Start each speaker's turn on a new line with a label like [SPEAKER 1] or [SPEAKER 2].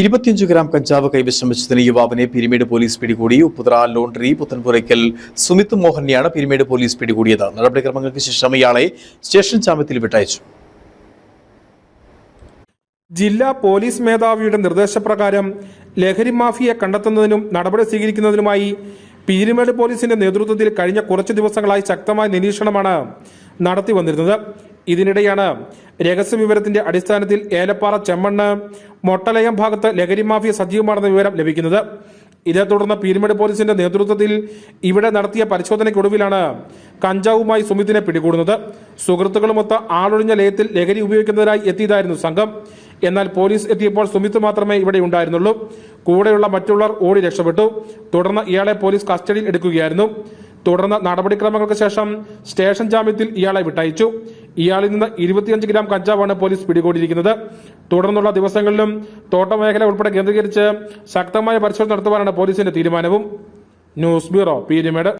[SPEAKER 1] ഇരുപത്തിയഞ്ച് ഗ്രാം കഞ്ചാവ് കൈവശം വെച്ചതിന് യുവാവിനെ പിരിമേട് പോലീസ് പിടികൂടി. ഉപ്പുതറ ലോണ്ടറി പുത്തൻപുരയ്ക്കൽ സുമിത് മോഹനെയാണ് പിരിമേട് പോലീസ് പിടികൂടിയത്. നടപടിക്രമങ്ങൾക്ക് ശേഷം ഇയാളെ സ്റ്റേഷൻ ജാമ്യത്തിൽ വിട്ടയച്ചു.
[SPEAKER 2] ജില്ലാ പോലീസ് മേധാവിയുടെ നിർദ്ദേശപ്രകാരം ലഹരി മാഫിയെ കണ്ടെത്തുന്നതിനും നടപടി സ്വീകരിക്കുന്നതിനുമായി പീരുമേട് പോലീസിന്റെ നേതൃത്വത്തിൽ കഴിഞ്ഞ കുറച്ച് ദിവസങ്ങളായി ശക്തമായ നിരീക്ഷണമാണ് നടത്തി വന്നിരുന്നത് ഇതിനിടെയാണ് രഹസ്യവിവരത്തിന്റെ അടിസ്ഥാനത്തിൽ ഏലപ്പാറ ചെമ്മണ്ണ് മൊട്ടലയം ഭാഗത്ത് ലഹരി മാഫിയ സജീവമാണെന്ന വിവരം ലഭിക്കുന്നത്. ഇതേ തുടർന്ന് പീരുമേട് പോലീസിന്റെ നേതൃത്വത്തിൽ ഇവിടെ നടത്തിയ പരിശോധനയ്ക്കൊടുവിലാണ് കഞ്ചാവുമായി സുമിത്തിനെ പിടികൂടുന്നത്. സുഹൃത്തുക്കളുമൊത്ത് ആളൊഴിഞ്ഞ ലയത്തിൽ ലഹരി ഉപയോഗിക്കുന്നതിനായി എത്തിയതായിരുന്നു സംഘം. എന്നാൽ പോലീസ് എത്തിയപ്പോൾ സുമിത്ത് മാത്രമേ ഇവിടെ ഉണ്ടായിരുന്നുള്ളൂ. കൂടെയുള്ള മറ്റുള്ളവർ ഓടി രക്ഷപ്പെട്ടു. തുടർന്ന് ഇയാളെ പോലീസ് കസ്റ്റഡിയിൽ എടുക്കുകയായിരുന്നു. തുടർന്ന് നടപടിക്രമങ്ങൾക്ക് ശേഷം സ്റ്റേഷൻ ജാമ്യത്തിൽ ഇയാളെ വിട്ടയച്ചു. ഇയാളിൽ നിന്ന് ഇരുപത്തിയഞ്ച് ഗ്രാം കഞ്ചാവാണ് പോലീസ് പിടികൂടിയിരിക്കുന്നത്. തുടർന്നുള്ള ദിവസങ്ങളിലും തോട്ടമേഖല ഉൾപ്പെടെ കേന്ദ്രീകരിച്ച് ശക്തമായ പരിശോധന നടത്തുവാനാണ് പോലീസിന്റെ തീരുമാനവും. News bureau Peermade.